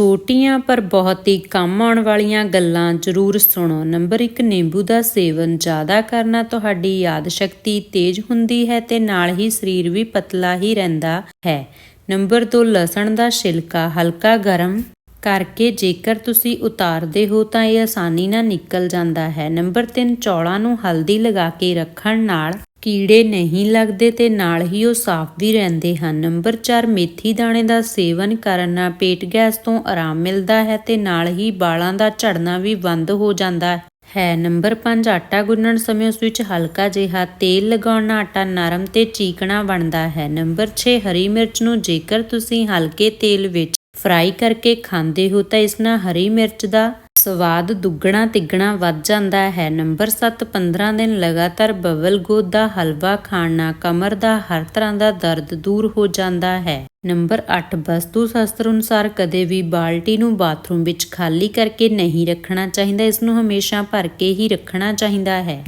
ਛੋਟੀਆਂ ਪਰ ਬਹੁਤ ਹੀ ਕੰਮ ਆਉਣ ਵਾਲੀਆਂ ਗੱਲਾਂ ਜ਼ਰੂਰ ਸੁਣੋ। ਨੰਬਰ 1 ਨਿੰਬੂ ਦਾ ਸੇਵਨ ਜ਼ਿਆਦਾ ਕਰਨਾ ਤੁਹਾਡੀ ਯਾਦ ਸ਼ਕਤੀ ਤੇਜ਼ ਹੁੰਦੀ ਹੈ ਤੇ ਨਾਲ ਹੀ ਸਰੀਰ ਵੀ ਪਤਲਾ ਹੀ ਰਹਿੰਦਾ ਹੈ। ਨੰਬਰ 2 ਲਸਣ ਦਾ ਛਿਲਕਾ ਹਲਕਾ ਗਰਮ ਕਰਕੇ ਜੇਕਰ ਤੁਸੀਂ ਉਤਾਰਦੇ ਹੋ ਤਾਂ ਇਹ ਆਸਾਨੀ ਨਾਲ ਨਿਕਲ ਜਾਂਦਾ ਹੈ। ਨੰਬਰ 3 ਚੌਲਾਂ ਨੂੰ ਹਲਦੀ ਲਗਾ ਕੇ ਰੱਖਣ ਨਾਲ ਕੀੜੇ ਨਹੀਂ ਲੱਗਦੇ ਤੇ ਨਾਲ ਹੀ ਉਹ ਸਾਫ਼ ਵੀ ਰਹਿੰਦੇ ਹਨ। ਨੰਬਰ 4 ਮੇਥੀ ਦਾਣੇ ਦਾ ਸੇਵਨ ਕਰਨ ਨਾਲ ਪੇਟ ਗੈਸ ਤੋਂ ਆਰਾਮ ਮਿਲਦਾ ਹੈ ਤੇ ਨਾਲ ਹੀ ਵਾਲਾਂ ਦਾ ਝੜਨਾ ਵੀ ਬੰਦ ਹੋ ਜਾਂਦਾ ਹੈ। ਨੰਬਰ 5 ਆਟਾ ਗੁੰਨਣ ਸਮੇਂ ਉਸ ਵਿੱਚ ਹਲਕਾ ਜਿਹਾ ਤੇਲ ਲਗਾਉਣ ਨਾਲ ਆਟਾ ਨਰਮ ਤੇ ਚੀਕਣਾ ਬਣਦਾ ਹੈ। ਨੰਬਰ 6 ਹਰੀ ਮਿਰਚ ਨੂੰ ਜੇਕਰ ਤੁਸੀਂ ਹਲਕੇ ਤੇਲ ਵਿੱਚ ਫਰਾਈ ਕਰਕੇ ਖਾਂਦੇ ਹੋ ਤਾਂ ਇਸ ਨਾਲ ਹਰੀ ਮਿਰਚ ਦਾ ਸਵਾਦ ਦੁੱਗਣਾ ਤਿੱਗਣਾ ਵੱਧ ਜਾਂਦਾ ਹੈ। ਨੰਬਰ 7 15 ਦਿਨ ਲਗਾਤਾਰ ਬਬਲ ਗੋਦ ਦਾ ਹਲਵਾ ਖਾਣ ਨਾਲ ਕਮਰ ਦਾ ਹਰ ਤਰ੍ਹਾਂ ਦਾ ਦਰਦ ਦੂਰ ਹੋ ਜਾਂਦਾ ਹੈ। ਨੰਬਰ 8 ਵਸਤੂ ਸ਼ਾਸਤਰ ਅਨੁਸਾਰ ਕਦੇ ਵੀ ਬਾਲਟੀ ਨੂੰ ਬਾਥਰੂਮ ਵਿੱਚ ਖਾਲੀ ਕਰਕੇ ਨਹੀਂ ਰੱਖਣਾ ਚਾਹੀਦਾ, ਇਸ ਨੂੰ ਹਮੇਸ਼ਾ ਭਰ ਕੇ ਹੀ ਰੱਖਣਾ ਚਾਹੀਦਾ ਹੈ।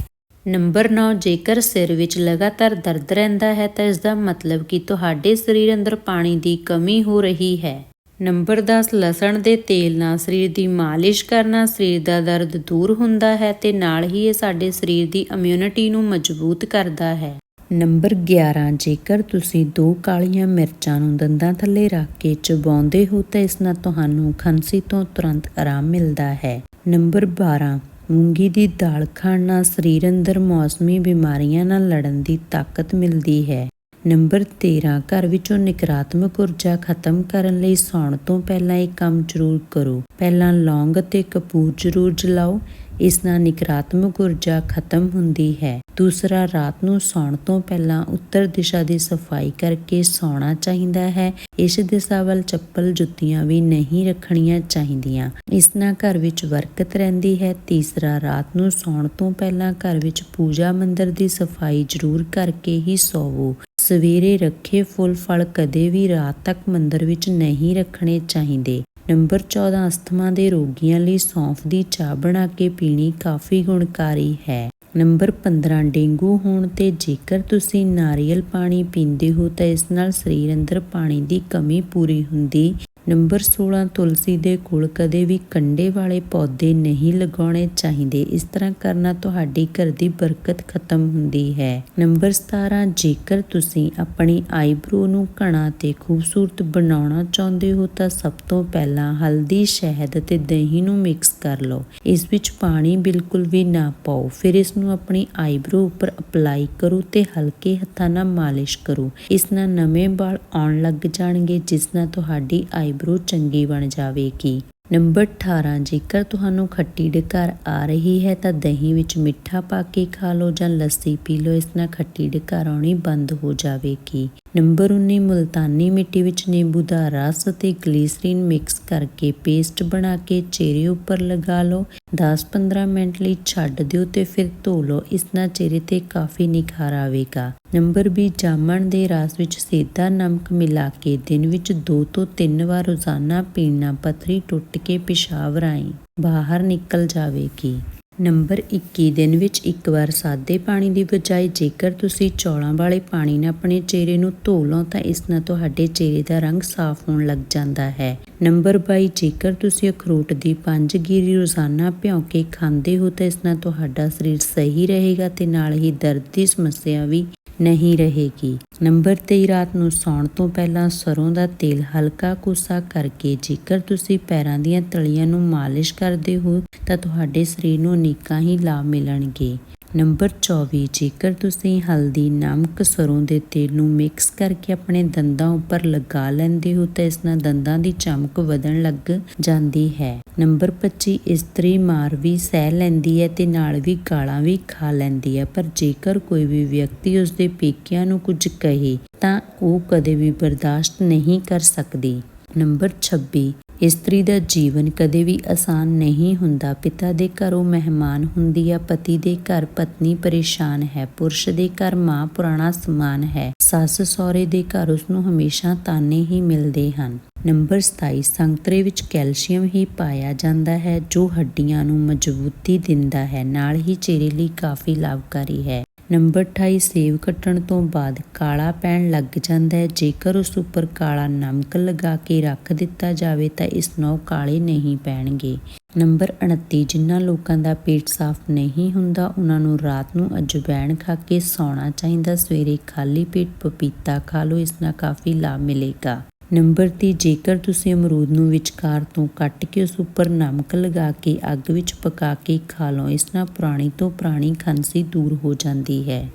ਨੰਬਰ 9 ਜੇਕਰ ਸਿਰ ਵਿੱਚ ਲਗਾਤਾਰ ਦਰਦ ਰਹਿੰਦਾ ਹੈ, ਤਾਂ ਇਸ ਦਾ ਮਤਲਬ ਕਿ ਤੁਹਾਡੇ ਸਰੀਰ ਅੰਦਰ ਪਾਣੀ ਦੀ ਕਮੀ ਹੋ ਰਹੀ ਹੈ। ਨੰਬਰ 10 ਲਸਣ ਦੇ ਤੇਲ ਨਾਲ ਸਰੀਰ ਦੀ ਮਾਲਿਸ਼ ਕਰਨਾ ਸਰੀਰ ਦਾ ਦਰਦ ਦੂਰ ਹੁੰਦਾ ਹੈ ਤੇ ਨਾਲ ਹੀ ਇਹ ਸਾਡੇ ਸਰੀਰ ਦੀ ਇਮਿਊਨਿਟੀ ਨੂੰ ਮਜ਼ਬੂਤ ਕਰਦਾ ਹੈ। ਨੰਬਰ 11 ਜੇਕਰ ਤੁਸੀਂ ਦੋ ਕਾਲੀਆਂ ਮਿਰਚਾਂ ਨੂੰ ਦੰਦਾਂ ਥੱਲੇ ਰੱਖ ਕੇ ਚਬਾਉਂਦੇ ਹੋ ਤਾਂ ਇਸ ਨਾਲ ਤੁਹਾਨੂੰ ਖਾਂਸੀ ਤੋਂ ਤੁਰੰਤ ਆਰਾਮ ਮਿਲਦਾ ਹੈ। ਨੰਬਰ 12 ਮੂੰਗੀ ਦੀ ਦਾਲ ਖਾਣ ਨਾਲ ਸਰੀਰ ਅੰਦਰ ਮੌਸਮੀ ਬਿਮਾਰੀਆਂ ਨਾਲ ਲੜਨ ਦੀ ਤਾਕਤ ਮਿਲਦੀ ਹੈ। ਨੰਬਰ 13 ਘਰ ਵਿੱਚੋਂ ਨਕਾਰਾਤਮਕ ਊਰਜਾ ਖਤਮ ਕਰਨ ਲਈ ਸੌਣ ਤੋਂ ਪਹਿਲਾਂ ਇਹ ਕੰਮ ਜ਼ਰੂਰ ਕਰੋ। ਪਹਿਲਾਂ ਲੌਂਗ ਅਤੇ ਕਪੂਰ ਜ਼ਰੂਰ ਜਲਾਓ। ਇਸ ਨਾਲ ਨਕਾਰਾਤਮਕ ਊਰਜਾ ਖਤਮ ਹੁੰਦੀ ਹੈ। ਦੂਸਰਾ, ਰਾਤ ਨੂੰ ਸੌਣ ਤੋਂ ਪਹਿਲਾਂ ਉੱਤਰ ਦਿਸ਼ਾ ਦੀ ਸਫ਼ਾਈ ਕਰਕੇ ਸੌਣਾ ਚਾਹੀਦਾ ਹੈ। ਇਸ ਦਿਸ਼ਾ ਵੱਲ ਚੱਪਲ, ਜੁੱਤੀਆਂ ਵੀ ਨਹੀਂ ਰੱਖਣੀਆਂ ਚਾਹੀਦੀਆਂ। ਇਸ ਨਾਲ ਘਰ ਵਿੱਚ ਬਰਕਤ ਰਹਿੰਦੀ ਹੈ। ਤੀਸਰਾ, ਰਾਤ ਨੂੰ ਸੌਣ ਤੋਂ ਪਹਿਲਾਂ ਘਰ ਵਿੱਚ ਪੂਜਾ ਮੰਦਰ ਦੀ ਸਫ਼ਾਈ ਜ਼ਰੂਰ ਕਰਕੇ ਹੀ ਸੌਵੋ। ਸਵੇਰੇ ਰੱਖੇ ਫੁੱਲ ਫਲ ਕਦੇ ਵੀ ਰਾਤ ਤੱਕ ਮੰਦਰ ਵਿੱਚ ਨਹੀਂ ਰੱਖਣੇ ਚਾਹੀਦੇ। ਨੰਬਰ 14 ਅਸਥਮਾ ਦੇ ਰੋਗੀਆਂ ਲਈ ਸੌਂਫ ਦੀ ਚਾਹ ਬਣਾ ਕੇ ਪੀਣੀ ਕਾਫੀ ਗੁਣਕਾਰੀ ਹੈ। ਨੰਬਰ 15 ਡੇਂਗੂ ਹੋਣ ਤੇ ਜੇਕਰ ਤੁਸੀਂ ਨਾਰੀਅਲ ਪਾਣੀ ਪੀਂਦੇ ਹੋ ਤਾਂ ਇਸ ਨਾਲ ਸਰੀਰ ਅੰਦਰ ਪਾਣੀ ਦੀ ਕਮੀ ਪੂਰੀ ਹੁੰਦੀ ਨੰਬਰ 16 ਤੁਲਸੀ ਦੇ ਕੋਲ ਕਦੇ ਵੀ ਕੰਡੇ ਵਾਲੇ ਪੌਦੇ ਨਹੀਂ ਲਗਾਉਣੇ ਚਾਹੀਦੇ। ਇਸ ਤਰ੍ਹਾਂ ਕਰਨਾ ਤੁਹਾਡੀ ਘਰ ਦੀ ਬਰਕਤ ਖਤਮ ਹੁੰਦੀ ਹੈ। ਨੰਬਰ 17 ਜੇਕਰ ਤੁਸੀਂ ਆਪਣੀ ਆਈਬ੍ਰੋ ਨੂੰ ਘਣਾ ਤੇ ਖੂਬਸੂਰਤ ਬਣਾਉਣਾ ਚਾਹੁੰਦੇ ਹੋ, ਤਾਂ ਸਭ ਤੋਂ ਪਹਿਲਾਂ ਹਲਦੀ ਸ਼ਹਿਦ ਅਤੇ ਦਹੀਂ ਨੂੰ ਮਿਕਸ ਕਰ ਲਓ। ਇਸ ਵਿੱਚ ਪਾਣੀ ਬਿਲਕੁਲ ਵੀ ਨਾ ਪਾਓ। ਫਿਰ ਇਸ ਨੂੰ ਆਪਣੀ ਆਈਬ੍ਰੋ ਉੱਪਰ ਅਪਲਾਈ ਕਰੋ ਤੇ ਹਲਕੇ ਹੱਥਾਂ ਨਾਲ ਮਾਲਿਸ਼ ਕਰੋ। ਇਸ ਨਾਲ ਨਵੇਂ ਵਾਲ ਆਉਣ ਲੱਗ ਜਾਣਗੇ, ਜਿਸ ਨਾਲ ਤੁਹਾਡੀ ਆਈ ਆਈਬ੍ਰੋ ਚੰਗੀ ਬਣ ਜਾਵੇਗੀ। ਨੰਬਰ 18 ਜੇਕਰ ਤੁਹਾਨੂੰ ਖੱਟੀ ਡਕਾਰ ਆ ਰਹੀ ਹੈ ਤਾਂ ਦਹੀਂ ਵਿੱਚ ਮਿੱਠਾ ਪਾ ਕੇ ਖਾ ਲਓ ਜਾਂ ਲੱਸੀ ਪੀ ਲਓ, ਇਸ ਨਾਲ ਖੱਟੀ ਡਕਾਰ ਆਉਣੀ ਬੰਦ ਹੋ ਜਾਵੇਗੀ। ਨੰਬਰ 19 ਮੁਲਤਾਨੀ ਮਿੱਟੀ ਵਿੱਚ ਨਿੰਬੂ ਦਾ ਰਸ ਅਤੇ ਗਲੀਸਰੀਨ ਮਿਕਸ ਕਰਕੇ ਪੇਸਟ ਬਣਾ ਕੇ ਚਿਹਰੇ ਉੱਪਰ ਲਗਾ ਲਓ। 10-15 ਮਿੰਟ ਲਈ ਛੱਡ ਦਿਓ ਤੇ ਫਿਰ ਧੋ ਲਓ। ਇਸ ਨਾਲ ਚਿਹਰੇ ਤੇ ਕਾਫੀ ਨਿਖਾਰ ਆਵੇਗਾ। ਨੰਬਰ 20 ਜਾਮਣ ਦੇ ਰਸ ਵਿੱਚ ਸੇਦਾ ਨਮਕ ਮਿਲਾ ਕੇ ਦਿਨ ਵਿੱਚ 2 ਤੋਂ 3 ਵਾਰ ਰੋਜ਼ਾਨਾ ਪੀਣਾ ਪਥਰੀ ਟੁੱਟ ਕੇ ਪਿਸ਼ਾਬ ਰਾਹੀਂ ਬਾਹਰ ਨਿਕਲ ਜਾਵੇਗੀ। ਨੰਬਰ 21 ਦਿਨ ਵਿੱਚ ਇੱਕ ਵਾਰ ਸਾਦੇ ਪਾਣੀ ਦੀ ਬਜਾਏ ਜੇਕਰ ਤੁਸੀਂ ਚੌਲਾਂ ਵਾਲੇ ਪਾਣੀ ਨਾਲ ਆਪਣੇ ਚਿਹਰੇ ਨੂੰ ਧੋ ਲਓ ਤਾਂ ਇਸ ਨਾਲ ਤੁਹਾਡੇ ਚਿਹਰੇ ਦਾ ਰੰਗ ਸਾਫ਼ ਹੋਣ ਲੱਗ ਜਾਂਦਾ ਹੈ। ਨੰਬਰ 22 ਜੇਕਰ ਤੁਸੀਂ ਅਖਰੋਟ ਦੀ ਪੰਜ ਗਿਰੀ ਰੋਜ਼ਾਨਾ ਭਿਉਂ ਕੇ ਖਾਂਦੇ ਹੋ ਤਾਂ ਇਸ ਨਾਲ ਤੁਹਾਡਾ ਸਰੀਰ ਸਹੀ ਰਹੇਗਾ ਤੇ ਨਾਲ ਹੀ ਦਰਦ ਦੀ ਸਮੱਸਿਆ ਵੀ ਨਹੀਂ ਰਹੇਗੀ। ਨੰਬਰ 23 ਰਾਤ ਨੂੰ ਸੌਣ ਤੋਂ ਪਹਿਲਾਂ ਸਰੋਂ ਦਾ ਤੇਲ ਹਲਕਾ ਕੋਸਾ ਕਰਕੇ ਜੇਕਰ ਤੁਸੀਂ ਪੈਰਾਂ ਦੀਆਂ ਤਲੀਆਂ ਨੂੰ ਮਾਲਿਸ਼ ਕਰਦੇ ਹੋ, ਤਾਂ ਤੁਹਾਡੇ ਸਰੀਰ ਨੂੰ ਅਨੇਕਾਂ ਹੀ ਲਾਭ ਮਿਲਣਗੇ। ਨੰਬਰ 24 ਜੇਕਰ ਤੁਸੀਂ ਹਲਦੀ ਨਮਕ ਸਰੋਂ ਦੇ ਤੇਲ ਨੂੰ ਮਿਕਸ ਕਰਕੇ ਆਪਣੇ ਦੰਦਾਂ ਉੱਪਰ ਲਗਾ ਲੈਂਦੇ ਹੋ ਤਾਂ ਇਸ ਨਾਲ ਦੰਦਾਂ ਦੀ ਚਮਕ ਵਧਣ ਲੱਗ ਜਾਂਦੀ ਹੈ। ਨੰਬਰ 25 ਇਸਤਰੀ ਮਾਰ ਵੀ ਸਹਿ ਲੈਂਦੀ ਹੈ ਤੇ ਨਾਲ ਵੀ ਗਾਲਾਂ ਵੀ ਖਾ ਲੈਂਦੀ ਹੈ, ਪਰ ਜੇਕਰ ਕੋਈ ਵੀ ਵਿਅਕਤੀ ਉਸ ਦੇ ਪੇਕਿਆਂ ਨੂੰ ਕੁਝ ਕਹੇ ਤਾਂ ਉਹ ਕਦੇ ਵੀ ਬਰਦਾਸ਼ਤ ਨਹੀਂ ਕਰ ਸਕਦੀ। ਨੰਬਰ 26 ਇਸਤਰੀ ਦਾ ਜੀਵਨ ਕਦੇ ਵੀ ਆਸਾਨ ਨਹੀਂ ਹੁੰਦਾ। ਪਿਤਾ ਦੇ ਘਰੋਂ ਮਹਿਮਾਨ ਹੁੰਦੀ ਆ, ਪਤੀ ਦੇ ਘਰ ਪਤਨੀ ਪਰੇਸ਼ਾਨ ਹੈ, ਪੁਰਸ਼ ਦੇ ਘਰ ਮਾਂ ਪੁਰਾਣਾ ਸਮਾਨ ਹੈ। ਸੱਸ ਸਹੁਰੇ ਦੇ ਘਰ ਉਸ ਨੂੰ ਹਮੇਸ਼ਾ ਤਾਨੇ ਹੀ ਮਿਲਦੇ ਹਨ। ਨੰਬਰ 27 ਸੰਤਰੇ ਵਿੱਚ ਕੈਲਸ਼ੀਅਮ ਹੀ ਪਾਇਆ ਜਾਂਦਾ ਹੈ, ਜੋ ਹੱਡੀਆਂ ਨੂੰ ਮਜ਼ਬੂਤੀ ਦਿੰਦਾ ਹੈ। ਨਾਲ ਹੀ ਚਿਹਰੇ ਲਈ ਕਾਫੀ ਲਾਭਕਾਰੀ ਹੈ। ਨੰਬਰ 28 ਸੇਬ ਕੱਟਣ ਤੋਂ ਬਾਅਦ ਕਾਲਾ ਪੈਣ ਲੱਗ ਜਾਂਦਾ ਹੈ। ਜੇਕਰ ਉਸ ਉੱਪਰ ਕਾਲਾ ਨਮਕ ਲਗਾ ਕੇ ਰੱਖ ਦਿੱਤਾ ਜਾਵੇ ਤਾਂ ਇਸ ਨਾਲ ਉਹ ਕਾਲੇ ਨਹੀਂ ਪੈਣਗੇ। ਨੰਬਰ 29 ਜਿਨ੍ਹਾਂ ਲੋਕਾਂ ਦਾ ਪੇਟ ਸਾਫ਼ ਨਹੀਂ ਹੁੰਦਾ, ਉਹਨਾਂ ਨੂੰ ਰਾਤ ਨੂੰ ਅਜਵਾਇਣ ਖਾ ਕੇ ਸੌਣਾ ਚਾਹੀਦਾ। ਸਵੇਰੇ ਖਾਲੀ ਪੇਟ ਪਪੀਤਾ ਖਾ ਲਓ, ਇਸ ਨਾਲ ਕਾਫੀ ਲਾਭ ਮਿਲੇਗਾ। ਨੰਬਰ 30 ਜੇਕਰ ਤੁਸੀਂ ਅਮਰੂਦ ਨੂੰ ਵਿਚਕਾਰ ਤੋਂ ਕੱਟ ਕੇ ਉਸ ਉੱਪਰ ਨਮਕ ਲਗਾ ਕੇ ਅੱਗ ਵਿੱਚ ਪਕਾ ਕੇ ਖਾ ਲਓ, ਇਸ ਨਾਲ ਪੁਰਾਣੀ ਤੋਂ ਪੁਰਾਣੀ ਖਾਂਸੀ ਦੂਰ ਹੋ ਜਾਂਦੀ ਹੈ।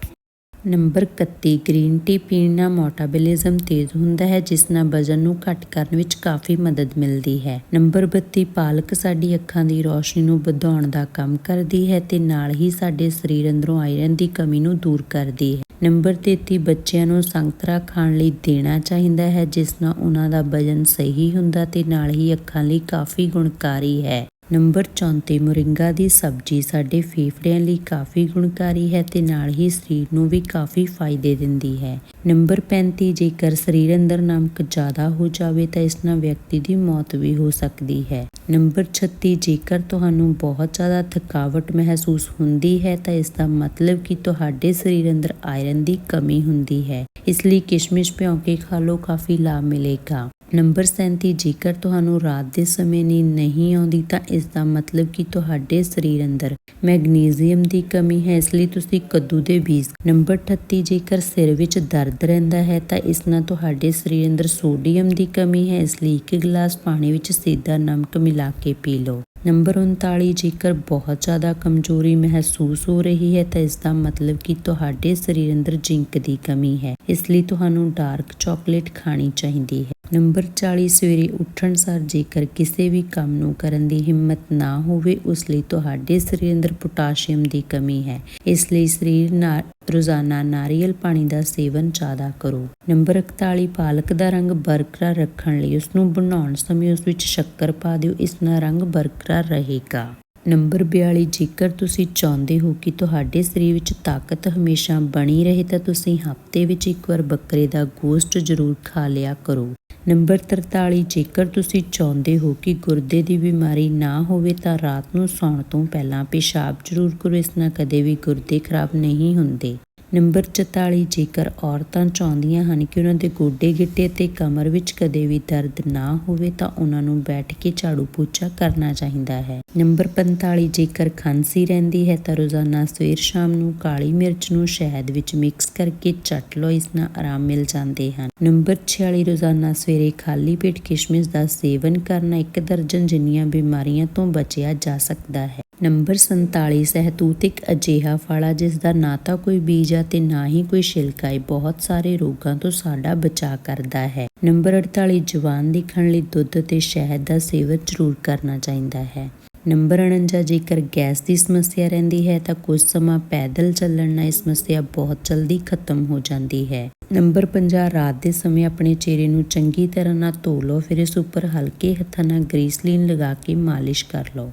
ਨੰਬਰ 31 ਗ੍ਰੀਨ ਟੀ ਪੀਣ ਨਾਲ ਮੋਟਾਬੋਲਿਜ਼ਮ ਤੇਜ਼ ਹੁੰਦਾ ਹੈ, ਜਿਸ ਨਾਲ ਵਜ਼ਨ ਨੂੰ ਘੱਟ ਕਰਨ ਵਿੱਚ ਕਾਫੀ ਮਦਦ ਮਿਲਦੀ ਹੈ। ਨੰਬਰ 32 ਪਾਲਕ ਸਾਡੀ ਅੱਖਾਂ ਦੀ ਰੋਸ਼ਨੀ ਨੂੰ ਵਧਾਉਣ ਦਾ ਕੰਮ ਕਰਦੀ ਹੈ ਤੇ ਨਾਲ ਹੀ ਸਾਡੇ ਸਰੀਰ ਅੰਦਰੋਂ ਆਇਰਨ ਦੀ ਕਮੀ ਨੂੰ ਦੂਰ ਕਰਦੀ ਹੈ। ਨੰਬਰ 33 ਬੱਚਿਆਂ ਨੂੰ ਸੰਤਰਾ ਖਾਣ ਲਈ ਦੇਣਾ ਚਾਹੀਦਾ ਹੈ, ਜਿਸ ਨਾਲ ਉਹਨਾਂ ਦਾ ਵਜ਼ਨ ਸਹੀ ਹੁੰਦਾ ਤੇ ਨਾਲ ਹੀ ਅੱਖਾਂ ਲਈ ਕਾਫੀ ਗੁਣਕਾਰੀ ਹੈ। ਨੰਬਰ 34 ਮੁਰਿੰਗਾ ਦੀ ਸਬਜ਼ੀ ਸਾਡੇ ਫੇਫੜਿਆਂ ਲਈ ਕਾਫੀ ਗੁਣਕਾਰੀ ਹੈ ਤੇ ਨਾਲ ਹੀ ਸਰੀਰ ਨੂੰ ਵੀ ਕਾਫੀ ਫਾਇਦੇ ਦਿੰਦੀ ਹੈ। ਨੰਬਰ 35 ਜੇਕਰ ਸਰੀਰ ਅੰਦਰ ਨਮਕ ਜ਼ਿਆਦਾ ਹੋ ਜਾਵੇ ਤਾਂ ਇਸ ਨਾਲ ਵਿਅਕਤੀ ਦੀ ਮੌਤ ਵੀ ਹੋ ਸਕਦੀ ਹੈ। ਨੰਬਰ 36 ਜੇਕਰ ਤੁਹਾਨੂੰ ਬਹੁਤ ਜ਼ਿਆਦਾ ਥਕਾਵਟ ਮਹਿਸੂਸ ਹੁੰਦੀ ਹੈ, ਤਾਂ ਇਸ ਦਾ ਮਤਲਬ ਕਿ ਤੁਹਾਡੇ ਸਰੀਰ ਅੰਦਰ ਆਇਰਨ ਦੀ ਕਮੀ ਹੁੰਦੀ ਹੈ। ਇਸ ਲਈ ਕਿਸ਼ਮਿਸ਼ ਭਿਉਂ ਕੇ ਖਾ ਲਓ, ਕਾਫੀ ਲਾਭ ਮਿਲੇਗਾ। ਨੰਬਰ 37 ਜੇਕਰ ਤੁਹਾਨੂੰ ਰਾਤ ਦੇ ਸਮੇਂ ਨੀਂਦ ਨਹੀਂ ਆਉਂਦੀ ਤਾਂ ਇਸ ਦਾ ਮਤਲਬ ਕਿ ਤੁਹਾਡੇ ਸਰੀਰ ਅੰਦਰ ਮੈਗਨੀਜ਼ੀਅਮ ਦੀ ਕਮੀ ਹੈ, ਇਸ ਲਈ ਤੁਸੀਂ ਕੱਦੂ ਦੇ ਬੀਜ। ਨੰਬਰ 38 ਜੇਕਰ ਸਿਰ ਵਿੱਚ ਦਰਦ ਰਹਿੰਦਾ ਹੈ ਤਾਂ ਇਸ ਨਾਲ ਤੁਹਾਡੇ ਸਰੀਰ ਅੰਦਰ ਸੋਡੀਅਮ ਦੀ ਕਮੀ ਹੈ, ਇਸ ਲਈ ਇੱਕ ਗਲਾਸ ਪਾਣੀ ਵਿੱਚ ਸਿੱਧਾ ਨਮਕ ਮਿਲਾ ਕੇ ਪੀ ਲਓ। ਨੰਬਰ 39 ਜੇਕਰ ਬਹੁਤ ਜ਼ਿਆਦਾ ਕਮਜ਼ੋਰੀ ਮਹਿਸੂਸ ਹੋ ਰਹੀ ਹੈ ਤਾਂ ਇਸ ਦਾ ਮਤਲਬ ਕਿ ਤੁਹਾਡੇ ਸਰੀਰ ਅੰਦਰ ਜ਼ਿੰਕ ਦੀ ਕਮੀ ਹੈ, ਇਸ ਲਈ ਤੁਹਾਨੂੰ ਡਾਰਕ ਚਾਕਲੇਟ ਖਾਣੀ ਚਾਹੀਦੀ ਹੈ। ਨੰਬਰ 40 ਸਵੇਰੇ ਉੱਠਣ ਸਾਰ ਜੇਕਰ ਕਿਸੇ ਵੀ ਕੰਮ ਨੂੰ ਕਰਨ ਦੀ ਹਿੰਮਤ ਨਾ ਹੋਵੇ, ਉਸ ਲਈ ਤੁਹਾਡੇ ਸਰੀਰ ਅੰਦਰ ਪੋਟਾਸ਼ੀਅਮ ਦੀ ਕਮੀ ਹੈ। ਇਸ ਲਈ ਸਰੀਰ ਨਾਲ ਰੋਜ਼ਾਨਾ ਨਾਰੀਅਲ ਪਾਣੀ ਦਾ ਸੇਵਨ ਜ਼ਿਆਦਾ ਕਰੋ। ਨੰਬਰ 41 ਪਾਲਕ ਦਾ ਰੰਗ ਬਰਕਰਾਰ ਰੱਖਣ ਲਈ ਉਸ ਨੂੰ ਬਣਾਉਣ ਸਮੇਂ ਉਸ ਵਿੱਚ ਸ਼ੱਕਰ ਪਾ ਦਿਓ, ਇਸ ਨਾਲ ਰੰਗ ਬਰਕਰਾਰ ਰਹੇਗਾ। ਨੰਬਰ 42 ਜੇਕਰ ਤੁਸੀਂ ਚਾਹੁੰਦੇ ਹੋ ਕਿ ਤੁਹਾਡੇ ਸਰੀਰ ਵਿੱਚ ਤਾਕਤ ਹਮੇਸ਼ਾ ਬਣੀ ਰਹੇ, ਤਾਂ ਤੁਸੀਂ ਹਫ਼ਤੇ ਵਿੱਚ ਇੱਕ ਵਾਰ ਬੱਕਰੇ ਦਾ ਗੋਸ਼ਟ ਜ਼ਰੂਰ ਖਾ ਲਿਆ ਕਰੋ। ਨੰਬਰ 43 ਜੇਕਰ ਤੁਸੀਂ ਚਾਹੁੰਦੇ ਹੋ ਕਿ ਗੁਰਦੇ ਦੀ ਬਿਮਾਰੀ ਨਾ ਹੋਵੇ, ਤਾਂ ਰਾਤ ਨੂੰ ਸੌਣ ਤੋਂ ਪਹਿਲਾਂ ਪਿਸ਼ਾਬ ਜ਼ਰੂਰ ਕਰੋ। ਇਸ ਨਾਲ ਕਦੇ ਵੀ ਗੁਰਦੇ ਖਰਾਬ ਨਹੀਂ ਹੁੰਦੇ। ਨੰਬਰ 44 ਜੇਕਰ ਔਰਤਾਂ ਚਾਹੁੰਦੀਆਂ ਹਨ ਕਿ ਉਹਨਾਂ ਦੇ ਗੋਡੇ, ਗਿੱਟੇ ਤੇ ਕਮਰ ਵਿੱਚ ਕਦੇ ਵੀ ਦਰਦ ਨਾ ਹੋਵੇ ਤਾਂ ਉਹਨਾਂ ਨੂੰ ਬੈਠ ਕੇ ਝਾੜੂ ਪੋਚਾ ਕਰਨਾ ਚਾਹੀਦਾ ਹੈ। ਨੰਬਰ 45 ਜੇਕਰ ਖਾਂਸੀ ਰਹਿੰਦੀ ਹੈ ਤਾਂ ਰੋਜ਼ਾਨਾ ਸਵੇਰ ਸ਼ਾਮ ਨੂੰ ਕਾਲੀ ਮਿਰਚ ਨੂੰ ਸ਼ਹਿਦ ਵਿੱਚ ਮਿਕਸ ਕਰਕੇ ਚੱਟ ਲਓ, ਇਸ ਨਾਲ ਆਰਾਮ ਮਿਲ ਜਾਂਦੇ ਹਨ। ਨੰਬਰ 46 ਰੋਜ਼ਾਨਾ ਸਵੇਰੇ ਖਾਲੀ ਪੇਟ ਕਿਸ਼ਮਿਸ਼ ਦਾ ਸੇਵਨ ਕਰਨਾ ਇੱਕ ਦਰਜਨ ਜਿੰਨੀਆਂ ਬਿਮਾਰੀਆਂ ਤੋਂ ਬਚਿਆ ਜਾ ਸਕਦਾ ਹੈ। ਨੰਬਰ 47 ਸਹਿਤੂਤ ਇੱਕ ਅਜਿਹਾ ਫਲ ਆ, ਜਿਸ ਦਾ ਨਾ ਤਾਂ ਕੋਈ ਬੀਜ ਆ ਤੇ ਨਾ ਹੀ ਕੋਈ ਛਿਲਕਾ ਹੈ ਬਹੁਤ ਸਾਰੇ ਰੋਗਾਂ ਤੋਂ ਸਾਡਾ ਬਚਾਅ ਕਰਦਾ ਹੈ। ਨੰਬਰ 48 ਜਵਾਨ ਦਿਖਣ ਲਈ ਦੁੱਧ ਤੇ ਸ਼ਹਿਦ ਦਾ ਸੇਵਨ ਜ਼ਰੂਰ ਕਰਨਾ ਚਾਹੀਦਾ ਹੈ। ਨੰਬਰ 49 ਜੇਕਰ ਗੈਸ ਦੀ ਸਮੱਸਿਆ ਰਹਿੰਦੀ ਹੈ ਤਾਂ ਕੁਝ ਸਮਾਂ ਪੈਦਲ ਚੱਲਣ ਨਾਲ ਇਹ ਸਮੱਸਿਆ ਬਹੁਤ ਜਲਦੀ ਖਤਮ ਹੋ ਜਾਂਦੀ ਹੈ। ਨੰਬਰ 50 ਰਾਤ ਦੇ ਸਮੇਂ ਆਪਣੇ ਚਿਹਰੇ ਨੂੰ ਚੰਗੀ ਤਰ੍ਹਾਂ ਨਾਲ ਧੋ ਲਓ, ਫਿਰ ਇਸ ਉੱਪਰ ਹਲਕੇ ਹੱਥਾਂ ਨਾਲ ਗ੍ਰੀਸਲੀਨ ਲਗਾ ਕੇ ਮਾਲਿਸ਼ ਕਰ ਲਓ।